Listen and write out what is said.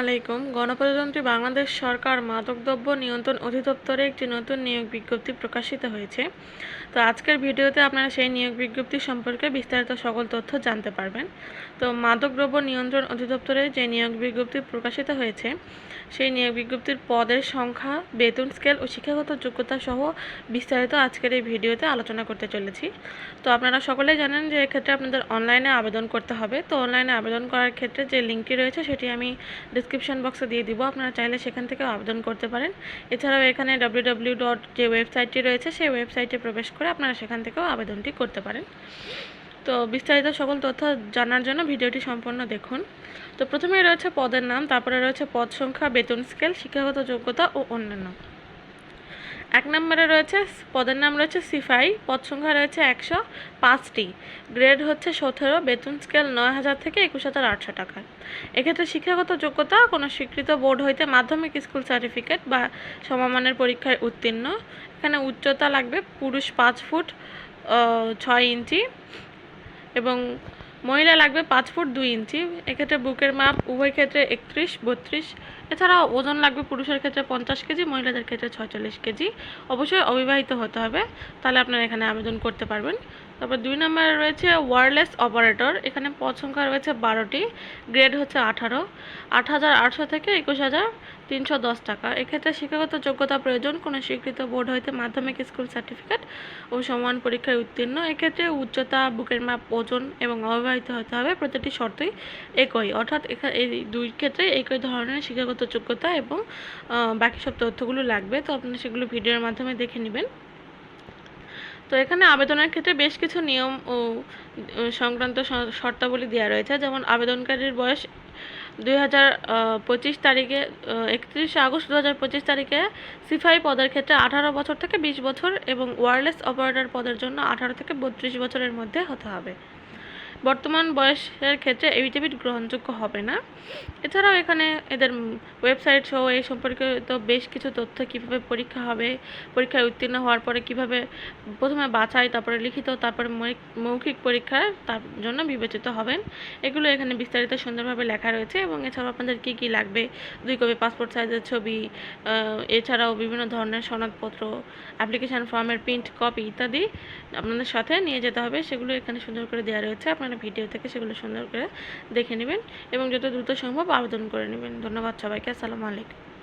আলাইকুম। গণপ্রজাতন্ত্রী বাংলাদেশ সরকার মাদকদ্রব্য নিয়ন্ত্রণ অধিদপ্তরে একটি নতুন নিয়োগ বিজ্ঞপ্তি প্রকাশিত হয়েছে। তো আজকের ভিডিওতে আপনারা সেই নিয়োগ বিজ্ঞপ্তি সম্পর্কে বিস্তারিত সকল তথ্য জানতে পারবেন। তো মাদকদ্রব্য নিয়ন্ত্রণ অধিদপ্তরে যে নিয়োগ বিজ্ঞপ্তি প্রকাশিত হয়েছে, সেই নিয়োগ বিজ্ঞপ্তির পদের সংখ্যা, বেতন স্কেল ও শিক্ষাগত যোগ্যতা সহ বিস্তারিত আজকের এই ভিডিওতে আলোচনা করতে চলেছি। তো আপনারা সকলেই জানেন যে এক্ষেত্রে আপনাদের অনলাইনে আবেদন করতে হবে। তো অনলাইনে আবেদন করার ক্ষেত্রে যে লিঙ্কটি রয়েছে, সেটি আমি ডিসক্রিপশন বক্সে দিয়ে দিব। আপনারা চাইলে সেখান থেকে আবেদন করতে পারেন। এছাড়াও এখানে ডাব্লিউ ডট যে ওয়েবসাইটটি রয়েছে। সেই ওয়েবসাইটে প্রবেশ করে আপনারা সেখান থেকেও আবেদনটি করতে পারেন। তো বিস্তারিত সকল তথ্য জানার জন্য ভিডিওটি সম্পূর্ণ দেখুন। তো প্রথমেই রয়েছে পদের নাম, তারপরে রয়েছে পদ সংখ্যা, বেতন স্কেল শিক্ষাগত যোগ্যতা ও অন্যান্য। এক নম্বরে রয়েছে, পদের নাম রয়েছে সিফাই পদ সংখ্যা রয়েছে একশো, পাঁচটি। গ্রেড হচ্ছে সতেরো, বেতন স্কেল নয় হাজার থেকে একুশ হাজার আটশো টাকা। এক্ষেত্রে শিক্ষাগত যোগ্যতা, কোনো স্বীকৃত বোর্ড হইতে মাধ্যমিক স্কুল সার্টিফিকেট বা সমমানের পরীক্ষায় উত্তীর্ণ। এখানে উচ্চতা লাগবে পুরুষ পাঁচ ফুট ছয় ইঞ্চি এবং মহিলা লাগবে পাঁচ ফুট দুই ইঞ্চি। এক্ষেত্রে বুকের মাপ উভয় ক্ষেত্রে একত্রিশ, বত্রিশ। এছাড়াও ওজন লাগবে পুরুষের ক্ষেত্রে পঞ্চাশ কেজি, মহিলাদের ক্ষেত্রে ছয়চল্লিশ কেজি। অবশ্যই অবিবাহিত হতে হবে। তাহলে আপনারা এখানে আবেদন করতে পারবেন। তারপর দুই নম্বরে রয়েছে ওয়ারলেস অপারেটর এখানে পদ সংখ্যা রয়েছে বারোটি। গ্রেড হচ্ছে আঠারো। আট হাজার আটশো থেকে একুশ হাজার। তিনশো দশ টাকা। এক্ষেত্রে শিক্ষাগত যোগ্যতা প্রয়োজন, কোনো স্বীকৃত বোর্ড হইতে মাধ্যমিক স্কুল সার্টিফিকেট ও সমান পরীক্ষায় উত্তীর্ণ। এক্ষেত্রে উচ্চতা, বুকের মাপ, ওজন এবং অবিবাহিত হতে হবে প্রতিটি শর্তই একই। অর্থাৎ এই দুই ক্ষেত্রে একই ধরনের শিক্ষাগত যোগ্যতা এবং বাকি সব তথ্যগুলো লাগবে। তো আপনি সেগুলো ভিডিওর মাধ্যমে দেখে নেবেন। তো এখানে আবেদনের ক্ষেত্রে বেশ কিছু নিয়ম ও সংক্রান্ত শর্তাবলী দেওয়া রয়েছে। যেমন আবেদনকারীর বয়স হাজার পঁচিশ তারিখে একত্রিশে আগস্ট দু হাজার পঁচিশ তারিখে সিফাই পদের ক্ষেত্রে আঠারো বছর থেকে বিশ বছর এবং ওয়ারলেস অপারেটর পদের জন্য আঠারো থেকে বত্রিশ বছরের মধ্যে হতে হবে। বর্তমান বয়সের ক্ষেত্রে এভিডেভিট গ্রহণযোগ্য হবে না। এছাড়াও এখানে এদের ওয়েবসাইট সহ এই সম্পর্কে তো বেশ কিছু তথ্য কীভাবে পরীক্ষা হবে, পরীক্ষায় উত্তীর্ণ হওয়ার পরে কীভাবে প্রথমে বাছাই, তারপরে লিখিত, তারপরে মৌখিক- পরীক্ষার তার জন্য বিবেচিত হবেন। এগুলো এখানে বিস্তারিত সুন্দরভাবে লেখা রয়েছে এবং এছাড়াও আপনাদের কী কী লাগবে? দুই কপি পাসপোর্ট সাইজের ছবি এছাড়াও বিভিন্ন ধরনের সনদপত্র অ্যাপ্লিকেশন ফর্মের প্রিন্ট কপি ইত্যাদি আপনাদের সাথে নিয়ে যেতে হবে। সেগুলো এখানে সুন্দর করে দেওয়া রয়েছে। আপনারা ভিডিও থেকে সেগুলো সুন্দর করে দেখে নেবেন এবং যত দ্রুত সম্ভব আবেদন করে নেবেন। ধন্যবাদ সবাইকে, আসসালামু আলাইকুম।